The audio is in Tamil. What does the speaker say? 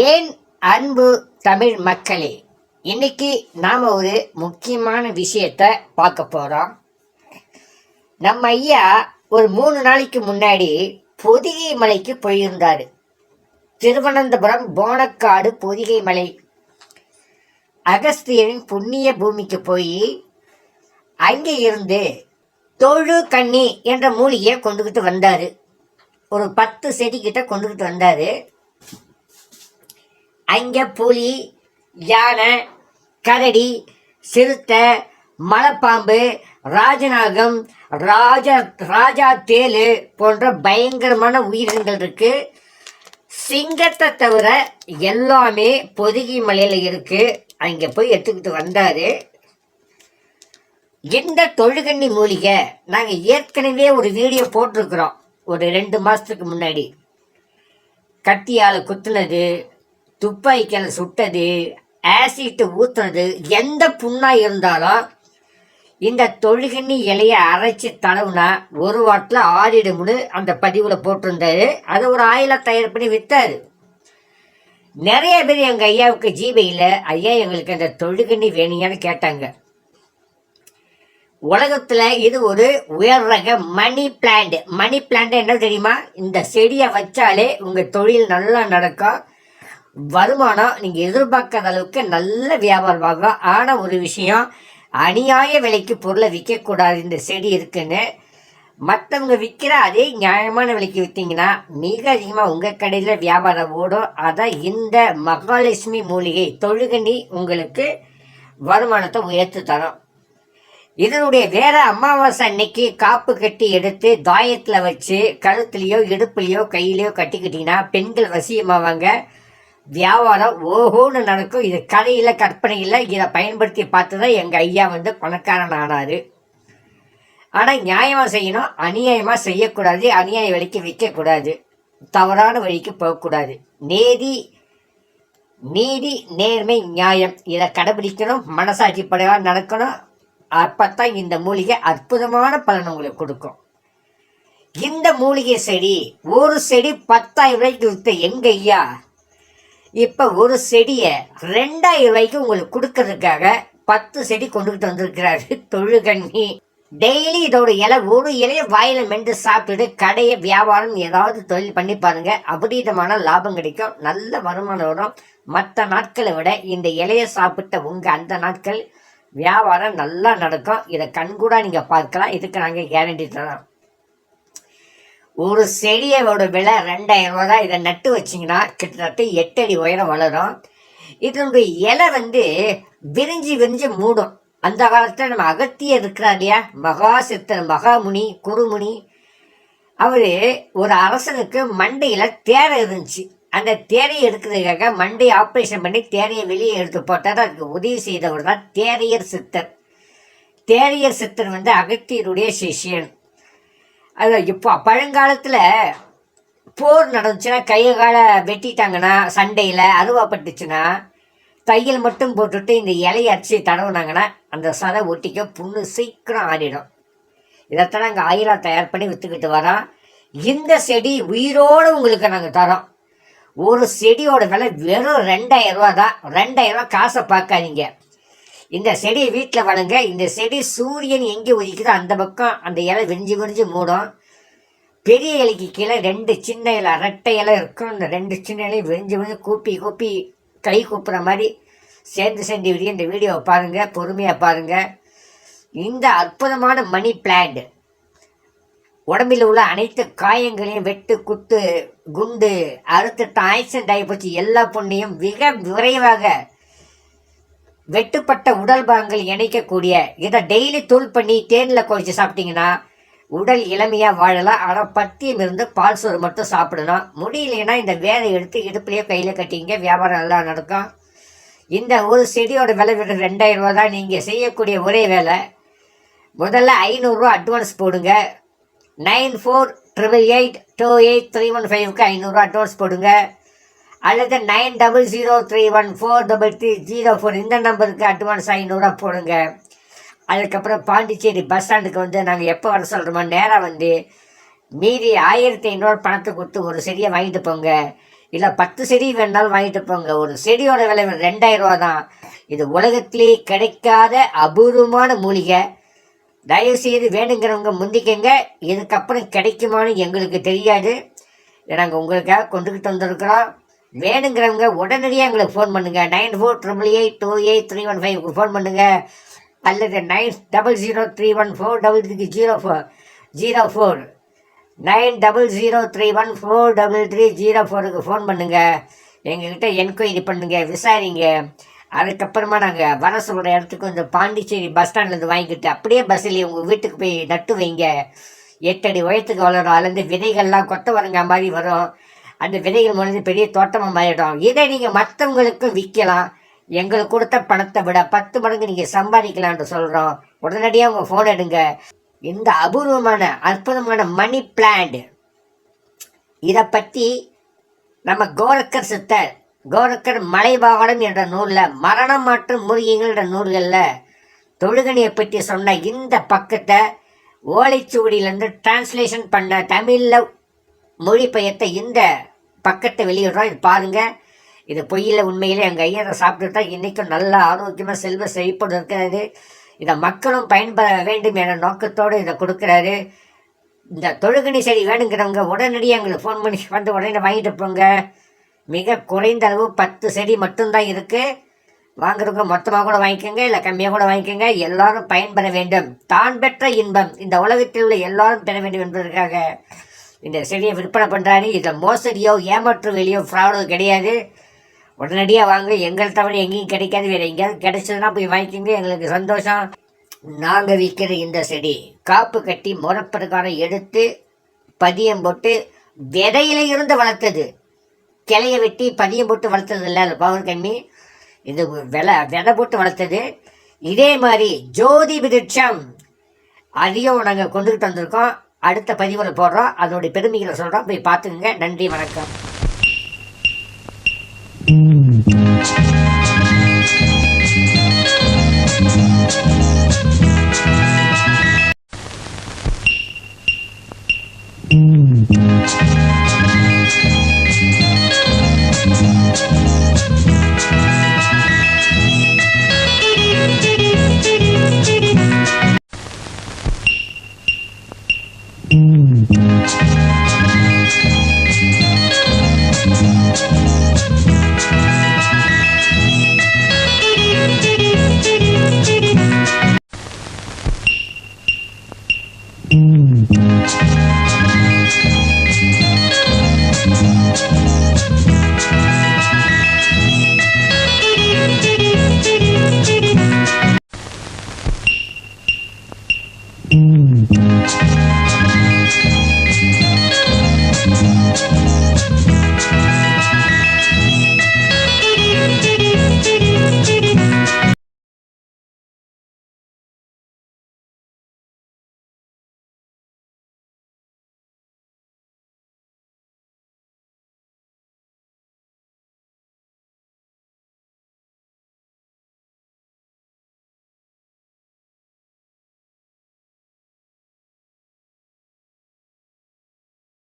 ஏன் அன்பு தமிழ் மக்களே? இன்னைக்கு நாம் ஒரு முக்கியமான விஷயத்த பார்க்க போகிறோம் நம்ம ஐயா ஒரு மூணு நாளைக்கு முன்னாடி பொதிகை மலைக்கு போயிருந்தார். திருவனந்தபுரம் போனக்காடு பொதிகை மலை. அகஸ்தியரின் புண்ணிய பூமிக்கு போய் அங்கே இருந்து தொழு கண்ணி என்ற மூலிகையை கொண்டுக்கிட்டு வந்தார். ஒரு பத்து செடிக்கிட்ட கொண்டுக்கிட்டு வந்தார். அங்கே புலி யானை கரடி சிறுத்தை மலைப்பாம்பு ராஜநாகம் ராஜா ராஜா தேலு போன்ற பயங்கரமான உயிரினங்கள் இருக்கு. சிங்கத்தை தவிர எல்லாமே பொதுகி மலையில் இருக்கு. அங்கே போய் எடுத்துக்கிட்டு வந்தார். இந்த தொழுகண்ணி மூலிகை நாங்கள் ஏற்கனவே ஒரு வீடியோ போட்டிருக்கிறோம். ஒரு ரெண்டு மாதத்துக்கு முன்னாடி. கத்தியால் குத்துனது துப்பாக்கியால் சுட்டது ஆசிட்டு ஊத்துனது எந்த புண்ணாக இருந்தாலும் இந்த தொழுகின்னி இலையை அரைச்சி தடவுனா ஒரு வாட்டில் ஆறிடும்னு அந்த பதிவில் போட்டிருந்தாரு. அதை ஒரு ஆயில தயார் பண்ணி விற்றாரு நிறைய பேர் எங்கள் ஐயாவுக்கு ஜீபையில் ஐயா எங்களுக்கு அந்த தொழுகண்ணி வேணுங்கன்னு கேட்டாங்க. உலகத்தில் இது ஒரு உயர் ரக மணி பிளான்ட். மணி பிளான்ட் என்ன தெரியுமா? இந்த செடியை வச்சாலே உங்கள் தொழில் நல்லா நடக்கும். வருமானம் நீங்கள் எதிர்பார்க்காத அளவுக்கு நல்ல வியாபாரம் ஆகும் ஆனால் ஒரு விஷயம் அநியாய விலைக்கு பொருளை விற்கக்கூடாது இந்த செடி இருக்குன்னு மற்றவங்க விற்கிற அதே நியாயமான விலைக்கு விற்றீங்கன்னா மிக அதிகமாக உங்கள் கடையில் வியாபாரம் ஓடும். அதான் இந்த மகாலட்சுமி மூலிகை தொழுகணி உங்களுக்கு வருமானத்தை உயர்த்து தரும். இதனுடைய வேற அமாவாசை அன்னைக்கு காப்பு கட்டி எடுத்து தாயத்தில் வச்சு கழுத்துலேயோ இடுப்புலையோ கையிலையோ கட்டிக்கிட்டிங்கன்னா பெண்கள் வசியமாவாங்க. வியாபாரம் ஓஹோன்னு நடக்கும். இது கதையில் கற்பனை இல்லை. இதை பயன்படுத்தி பார்த்து தான் எங்கள் ஐயா வந்து பணக்காரன் ஆனார். ஆனால் நியாயமாக செய்யணும் அநியாயமாக செய்யக்கூடாது அநியாய வழிக்கு விற்கக்கூடாது தவறான வழிக்கு போகக்கூடாது. நேதி நீதி நேர்மை நியாயம். இதை கடைபிடிக்கணும் மனசாட்சி படையாக நடக்கணும். அப்பத்தான் இந்த மூலிகை அற்புதமான பலன் உங்களுக்கு கொடுக்கும். இந்த மூலிகை செடி ஒரு செடி பத்தாயிரம் ரூபாய்க்கு விற்ற எங்கள் ஐயா இப்போ ஒரு செடியை ரெண்டாயிரம் ரூபாய்க்கு உங்களுக்கு கொடுக்கறதுக்காக பத்து செடி கொண்டுகிட்டு வந்திருக்கிறாரு தொழுகண்ணி. டெய்லி இதோட இலை ஒரு இலையை வாயில மென்று சாப்பிட்டுட்டு கடையை வியாபாரம் ஏதாவது தொழில் பண்ணி பாருங்க. அபரீதமான லாபம் கிடைக்கும். நல்ல வருமானம் வரும். மற்ற நாட்களை விட இந்த இலையை சாப்பிட்ட உங்க அந்த நாட்கள் வியாபாரம் நல்லா நடக்கும். இதை கண்கூடா நீங்க பார்க்கலாம். இதுக்கு நாங்கள் கேரண்டி தரோம். ஒரு செடியோட விலை ரெண்டாயிரம் ரூபா தான். இதை நட்டு வச்சிங்கன்னா கிட்டத்தட்ட எட்டு அடி உயரம் வளரும். இதனுடைய இலை வந்து விரிஞ்சு விரிஞ்சு மூடும். அந்த காலத்தில் நம்ம அகத்திய இருக்கிறார் இல்லையா? மகா சித்தர் மகாமுனி குருமுனி. அவர் ஒரு அரசனுக்கு மண்டையில் தேரை இருந்துச்சு. அந்த தேரையை எடுக்கிறதுக்காக மண்டை ஆப்ரேஷன் பண்ணி தேரையை வெளியே எடுத்து போட்டார். அதுக்கு உதவி செய்தவர் தான் தேரையர் சித்தர். தேரையர் சித்தர் வந்து அகத்தியருடைய சிஷ்யன். அது இப்போ பழங்காலத்தில் போர் நடந்துச்சுன்னா கையை காலை வெட்டிட்டாங்கன்னா சண்டையில் அருவாப்பட்டுச்சுன்னா தையல் மட்டும் போட்டுட்டு இந்த இலையை அரிசி தடவுனாங்கன்னா அந்த சதை ஒட்டிக்க புண்ணு சீக்கிரம் ஆறிடும். இதைத்தான் நாங்கள் ஆயிரம் தயார் பண்ணி விற்றுக்கிட்டு வரோம். இந்த செடி உயிரோடு உங்களுக்கு நாங்கள் தரோம். ஒரு செடியோட விலை வெறும் ரெண்டாயிரம் ரூபா தான். ரெண்டாயிரம் ரூபா காசை பார்க்காதீங்க. இந்த செடியை வீட்டில் வளங்க இந்த செடி சூரியன் எங்கே உதிக்குதோ அந்த பக்கம் அந்த இலை விரிஞ்சு விரிஞ்சு மூடும். பெரிய இலைக்கு கீழே ரெண்டு சின்ன இலை ரெட்டை இலை இருக்கும். இந்த ரெண்டு சின்ன இலையும் விரிஞ்சு விரிஞ்சு கூப்பி கூப்பி கை கூப்புற மாதிரி சேர்ந்து சேர்ந்து விடிய இந்த வீடியோவை பாருங்கள் பொறுமையாக பாருங்கள் இந்த அற்புதமான மணி பிளான்ட். உடம்பில் உள்ள அனைத்து காயங்களையும் வெட்டு குத்து குண்டு அறுத்துட்டு ஆக்சிடென்ட் ஆகி போச்சு எல்லா பொண்ணையும் மிக விரைவாக வெட்டுப்பட்ட உடல் பாகங்கள் இணைக்கக்கூடிய இதை டெய்லி தூள் பண்ணி தேனில் குறைச்சி சாப்பிட்டீங்கன்னா உடல் இளமையாக வாழலாம். ஆனால் பத்தியம் இருந்து பால் சோறு மட்டும் சாப்பிடணும். முடியலைன்னா இந்த வேலை எடுத்து இடுப்புலையோ கையில் கட்டிங்க வியாபாரம் நல்லா நடக்கும். இந்த ஒரு செடியோட விலை விட ரெண்டாயிரம் ரூபா தான். நீங்கள் செய்யக்கூடிய ஒரே வேலை முதல்ல ஐநூறுரூவா அட்வான்ஸ் போடுங்க. Nine four triple eight two eight three one ஃபைவ்க்கு ஐநூறுரூவா அட்வான்ஸ் போடுங்க. அல்லது nine double zero three one four double three zero four இந்த நம்பருக்கு அட்வான்ஸ் ஐநூறுரூவா போடுங்க. அதுக்கப்புறம் பாண்டிச்சேரி பஸ் ஸ்டாண்டுக்கு வந்து நாங்கள் எப்போ வர சொல்கிறோமோ நேராக வந்து மீதி ஆயிரத்தி ஐநூறுரூவா பணத்தை கொடுத்து ஒரு செடியை வாங்கிட்டு போங்க. இல்லை பத்து செடி வேணாலும் வாங்கிட்டு போங்க. ஒரு செடியோட விலை ரெண்டாயிரரூவா தான். இது உலகத்திலேயே கிடைக்காத அபூர்வமான மூலிகை. தயவு செய்து வேணுங்கிறவங்க முந்திக்கங்க. இதுக்கப்புறம் கிடைக்குமான்னு எங்களுக்கு தெரியாது. நாங்கள் உங்களுக்காக கொண்டுக்கிட்டு வந்திருக்கிறோம். வேணுங்கிறவங்க உடனடியாக எங்களுக்கு ஃபோன் பண்ணுங்கள் nine four triple eight two eight three one five phone பண்ணுங்கள் அல்லது nine double zero three one four double three zero four zero four nine double zero three one four double three zero ஃபோருக்கு ஃபோன் பண்ணுங்கள் எங்ககிட்ட என்கொயரி பண்ணுங்கள் விசாரிங்க. அதுக்கப்புறமா நாங்கள் வர சொல்கிற இடத்துக்கு இந்த பாண்டிச்சேரி பஸ் ஸ்டாண்ட்லேருந்து வாங்கிக்கிட்டு அப்படியே பஸ்ஸில் உங்கள் வீட்டுக்கு போய் நட்டு வைங்க. எட்டடி உயரத்துக்கு வளரும் அதுலேருந்து விதைகள்லாம் கொத்தவரங்காய் மாதிரி வரும். அந்த விதைகள் முளைந்து பெரிய தோட்டமாக மாறிடும் இதை நீங்கள் மற்றவங்களுக்கும் விற்கலாம் எங்களுக்கு கொடுத்த பணத்தை விட பத்து மடங்கு நீங்கள் சம்பாதிக்கலாம்னு சொல்கிறோம் உடனடியாக உங்கள் ஃபோன் எடுங்க. இந்த அபூர்வமான அற்புதமான மணி பிளான்ட் இதை பற்றி நம்ம கோரக்கர் சித்தர் கோரக்கர் மலைபாகடம் என்ற நூலில் மரணம் மற்றும் முருகிகள்ன்ற என்ற நூல்களில் தொழுகணியை பற்றி சொன்ன இந்த பக்கத்தை ஓலைச்சுவடியிலேருந்து டிரான்ஸ்லேஷன் பண்ண தமிழில் மொழிபெயர்த்த இந்த பக்கத்தை வெளியிடுறோம் இது பாருங்கள் இது பொய்யில் உண்மையிலே எங்கள் ஐயா அதை சாப்பிட்டுட்டா இன்றைக்கும் நல்ல ஆரோக்கியமாக செல்வ செழிப்போடு இருக்கிறாரு. இதை மக்களும் பயன்பெற வேண்டும் என நோக்கத்தோடு இதை கொடுக்குறாரு. இந்த தொழுகணி செடி வேணுங்கிறவங்க உடனடியாக எங்களுக்கு ஃபோன் பண்ணி வந்து உடனே வாங்கிட்டு போங்க. மிக குறைந்த அளவு பத்து செடி மட்டும்தான் இருக்குது வாங்குறவங்க மொத்தமாக கூட வாங்கிக்கோங்க இல்லை கம்மியாக கூட வாங்கிக்கோங்க. எல்லாரும் பயன்பெற வேண்டும். தான் பெற்ற இன்பம். இந்த உலகத்தில் உள்ள எல்லாரும் பெற வேண்டும் என்பதற்காக. இந்த செடியை விற்பனை பண்ணுறாரு இதில் மோசடியோ ஏமாற்று வெளியோ ஃப்ராடோ கிடையாது. உடனடியாக வாங்க எங்கள் தவிர எங்கேயும் கிடைக்காது. வேறு எங்கேயாவது கிடைச்சதுன்னா போய் வாங்கிக்கிங்க. எங்களுக்கு சந்தோஷம். நாங்கள் விற்கிற இந்த செடி காப்பு கட்டி முறப்பிரகாரம் எடுத்து பதியம் போட்டு விதையில இருந்து வளர்த்தது. கிளைய வெட்டி பதியம் போட்டு வளர்த்தது இல்லை அது பவர் கம்மி. இது விலை விதை போட்டு வளர்த்தது. இதே மாதிரி ஜோதி விருட்சம் அதையும் நாங்கள் கொண்டுகிட்டு வந்திருக்கோம். அடுத்த பதிவில் போடுறோம். அதனுடைய பெருமைகளை சொல்கிறோம் போய் பார்த்துக்குங்க. நன்றி வணக்கம்.